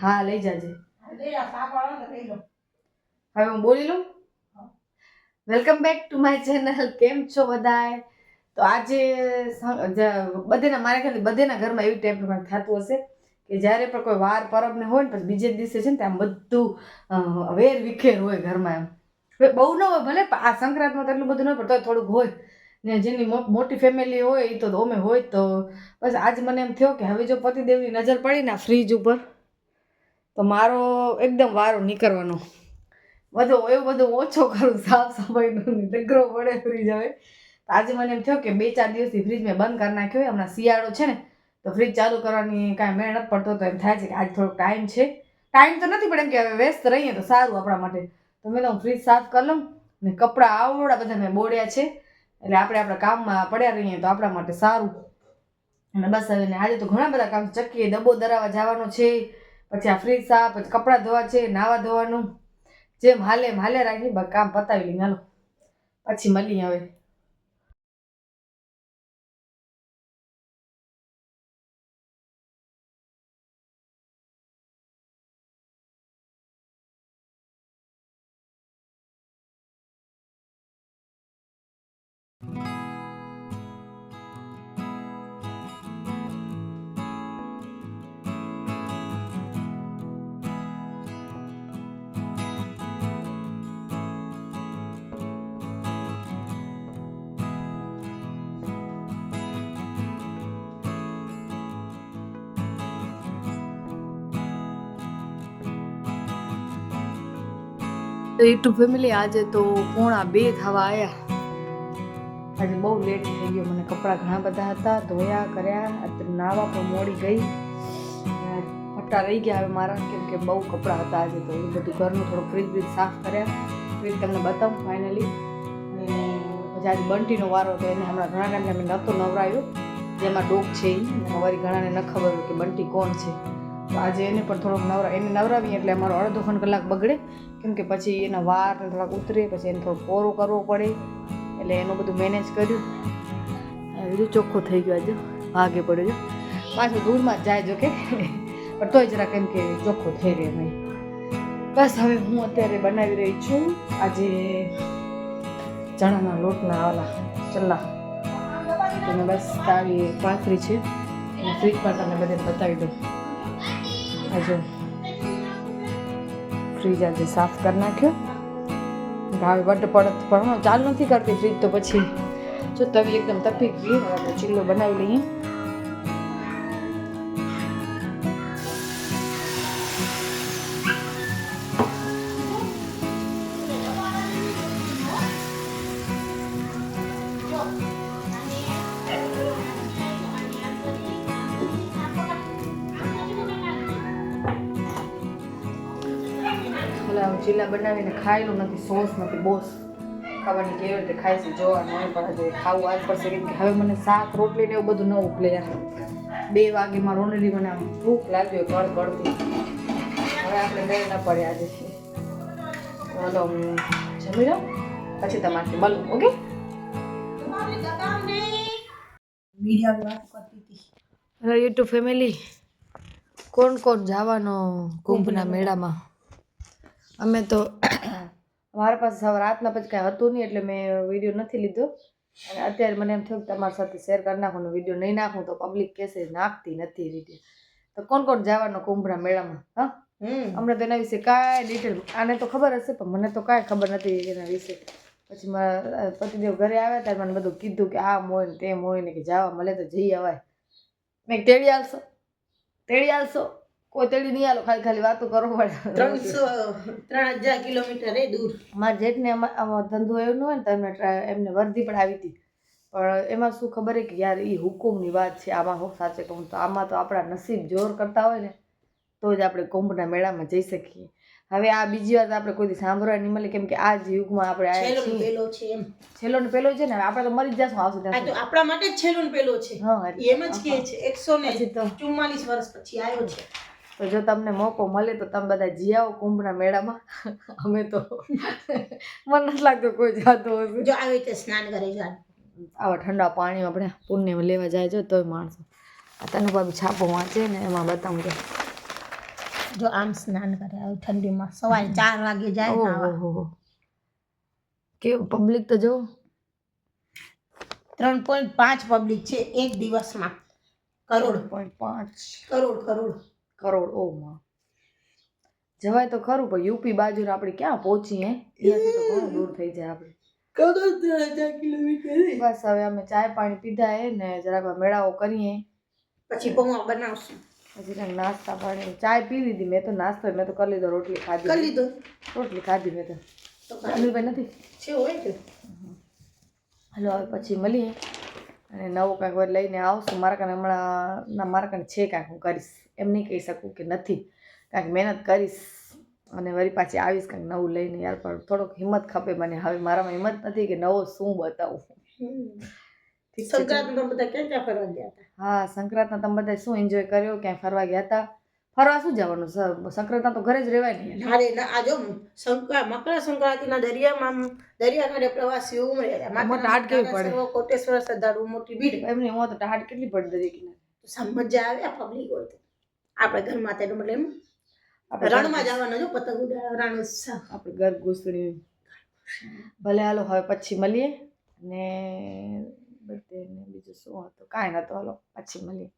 હા લઈ જાજે. હવે હું બોલી લઉં? Welcome back to my channel કેમ છો બધાય? તો આજે બધેના મારા ખ્યાલ બધેના ઘરમાં એવી ટાઈપ પ્રમાણે થતું હશે કે જ્યારે પણ કોઈ વાર પરબ ને હોય ને પછી બીજે દિવસે છે ને ત્યાં બધું વેર વિખેર હોય ઘરમાં એમ. બહુ ન હોય ભલે આ સંક્રાંતમાં તો એટલું બધું ન હોય પણ તો થોડુંક હોય. ને જેની મોટી ફેમિલી હોય એ તો અમે હોય તો બસ આજ મને એમ થયો કે હવે જો પતિદેવની નજર પડી ના ફ્રીજ ઉપર, તો મારો એકદમ વારો નીકળવાનો. બધો એવું બધું ઓછો કરું સાફ સફાઈનો ડગરો પડે ફ્રીજ હવે તો આજે મને એમ થયો કે બે ચાર દિવસથી ફ્રીજ મેં બંધ કરી નાખ્યો હોય હમણાં શિયાળો છે ને, તો ફ્રીજ ચાલુ કરવાની કાંઈ મેળ નથી પડતો, તો એમ થાય છે કે આજ થોડોક ટાઈમ છે. ટાઈમ તો નથી, પણ એમ કે હવે વ્યસ્ત રહીએ તો સારું આપણા માટે. તો મેં તો હું ફ્રીજ સાફ કરી લઉં ને કપડાં આવડા બધા મેં બોળ્યા છે. એટલે આપણે આપણા કામમાં પડ્યા રહીએ તો આપણા માટે સારું. અને બસ હવે આજે તો ઘણા બધા કામ. ચક્કીએ. ડબ્બો દરાવા જવાનો છે, પછી આ ફ્રીજ સાફ પછી કપડાં ધોવા છે, નાવા ધોવાનું. જેમ હાલે હાલે રાખી કામ પતાવી લઈએ. હાલો. પછી મળીએ હવે. તો યુટ્યુબ ફેમિલી આજે તો પોણા બે થવા આવ્યા આજે બહુ લેટ થઈ ગયો, મને કપડાં ઘણા બધા હતા, ધોયા, કર્યા અત્યારે નાવા પણ મોડી ગઈ. પટ્ટા રહી ગયા હવે મારા, કેમ કે બહુ કપડાં હતા આજે તો. એ બધું ઘરનું થોડું ફ્રીજ બ્રીજ સાફ કર્યા. ફ્રીજ તમને બતાવું ફાઇનલી પછી આજે બંટીનો વારો હતો, એને હમણાં ઘણા ટાઈમ મેં નહોતો નવરાયો. જેમાં ડોક છે એ વળી ઘણાને ન ખબર હોય કે બંટી કોણ છે. આજે એને પણ થોડોક નવરા, એને નવરાવીએ એટલે અમારો અડધો ખંડ કલાક બગડે. કેમ કે પછી એના વાર થોડાક ઉતરે, પછી એને થોડો પોરો કરવો પડે. એટલે એનું બધું મેનેજ કર્યું. બીજું ચોખ્ખું થઈ ગયું આજે. ભાગે પડ્યો પાછું દૂરમાં જ જાય જો કે. પણ તોય જરા કેમ કે ચોખ્ખો થઈ રહે નહીં. બસ હવે હું અત્યારે બનાવી રહી છું. આજે ચણાના લોટના આલા ચલ્લા. તમે બસ તાવી પાથરી છે. અને ફ્રીજ પર તમને બધે બતાવી દઉં. આજે ફ્રીજ આજે સાફ કરી નાખ્યો. હવે વટ પડત પણ ચાલુ નથી કરતી ફ્રીજ તો પછી જો તવી એકદમ તપી ગઈ, હવે ચીલ્લો બનાવી લઈએ. હું ચીલા બનાવીને ખાયેલું નથી સોસ નથી બોસ ખાવાની કેવી રીતે ખાય છે જોવા નહીં પણ હજુ ખાવું આજ પડશે કેમ કે હવે મને શાક રોટલી ને એવું બધું ન ઉપલે બે વાગે માં મને આમ ભૂખ લાગ્યો કળ કળતી હવે આપણે મેળ ન પડે આજે. હલો જમી લઉં? પછી તમારે બોલું ઓકે? મીડિયા યુટ્યુબ ફેમિલી કોણ કોણ જવાનો કુંભના મેળામાં? અમે તો મારા પાસે સવાર રાતના પછી કાંઈ હતું નહીં એટલે મેં વીડિયો નથી લીધો. અને અત્યારે મને એમ થયું કે તમારી સાથે શેર કરી નાખું વીડિયો નહીં નાખું તો પબ્લિક કહેશે નાખતી નથી વીડિયો તો કોણ કોણ જવાનો કુંભરા મેળામાં? હા? હમણાં તો એના વિશે કાંઈ ડિટેલ આને તો ખબર હશે પણ મને તો કાંઈ ખબર નથી એના વિશે. પછી મારા પતિદેવ ઘરે આવ્યા ત્યારે મને બધું કીધું કે આ હોય ને તેમ હોય ને કે જવા મળે તો જઈ અવાય મેં તેડી આવશો તેડી આલશો. કોઈ તેડી નહીં આલો ખાલી ખાલી વાતો કરો પડે. ત્રણસો ત્રણ હજાર કિલોમીટર એ દૂર. મારા જેઠને ધંધો એવો ન હોય ને તો એમને વર્ધી પણ આવી હતી. પણ એમાં શું ખબર કે યાર એ હુકુમની વાત છે આમાં હું સાચે કહું તો આમાં તો આપણા નસીબ જોર કરતા હોય ને તો જ આપણે કુંભના મેળામાં જઈ શકીએ. હવે આ બીજી વાત આપણે કોઈ સાંભળવા નહીં મળે કેમ કે આ જ યુગમાં આપણે આ પેલો છે એમ. છેલ્લો ને પેલો છે ને આપણે તો મરી જ જશું આવશે આ તો આપણા માટે જ છેલ્લો ને પેલો છે. હા એમ જ કહે છે એકસો ને પછી તો. ચુમ્માલીસ વર્ષ પછી આવ્યો છે. તો જો તમને મોકો મળે તો તમે બધા જી આવો કુંભના મેળામાં. અમે તો મને નથી લાગતું કોઈ જાતું હશે. જો આવી રીતે સ્નાન કરે છે આવા ઠંડા પાણી આપણે પુણ્ય લેવા જાય છે તોય માણસો. આ તને ભાભી છાપો વાંચે ને એમાં બતાવું કે. જો આમ સ્નાન કરે આવી ઠંડીમાં સવારે ચાર વાગે જાય. ઓહો કેવું? પબ્લિક તો જો. ત્રણ પોઈન્ટ પાંચ પબ્લિક છે એક દિવસમાં. કરોડ. પોઈન્ટ પાંચ. કરોડ કરોડ. કરોડ ઓ માં જવાય તો ખરું પણ યુપી બાજુ આપણે ક્યાં પહોંચીએ? ત્યાંથી તો ઘણું દૂર થઈ જાય આપણે. બસ હવે અમે ચાય પાણી પીધા હે ને જરાક મેળાઓ કરીએ. પછી પૌવા બનાવશું. પછી કંઈક નાસ્તા પાણી. ચાય પી લીધી મેં તો નાસ્તો મેં તો કરી લીધો રોટલી ખાધી. કરી લીધો. રોટલી ખાધી મેં તો. તો ભાઈ અનિલભાઈ નથી? છે હોય કે હલો હવે પછી મળીએ. અને નવું કાંઈક લઈને આવશું. મારા કાંઈ હમણાં ના મારા કાંઈ છે કાંઈક હું કરીશ. એમ નહીં કહી શકું કે નથી. કાંઈક મહેનત કરીશ અને વળી પાછી આવીશ કાંઈક નવું લઈને યાર. પણ થોડોક હિંમત ખપે મને. હવે મારામાં હિંમત નથી કે નવો શું બતાવું. સંક્રાંતમાં બધા ક્યાં ક્યાં ફરવા ગયા હતા? હા સંક્રાંતના તમે બધા શું એન્જોય કર્યો? ક્યાંય ફરવા ગયા હતા? ફરવા શું જવાનું? સર સંક્રાંતના તો ઘરે જ રહેવાય ને. ના આ જો સંક્રા મકર સંક્રાંતિના દરિયામાં આમ પ્રવાસી ઉમરે. ટાઢ કેવી પડે? કોટેશ્વર શ્રદ્ધાળુ મોટી ભીડ. એમને હું તો ટાટ કેટલી પડે દરિયા કિનારે સમ મજા આવે પબ્લિક હોય તો. આપણે ઘરમાં તેનું મતલબ એમ. આપણે રણમાં જવાનું જો પતંગ ઉડાડવા રણ ઉત્સાહ. આપણે ઘર ઘૂસણી ભલે હાલો હવે પછી મળીએ. ને બધે બીજું શું હતું? કાંઈ નતું હાલો પછી મળીએ.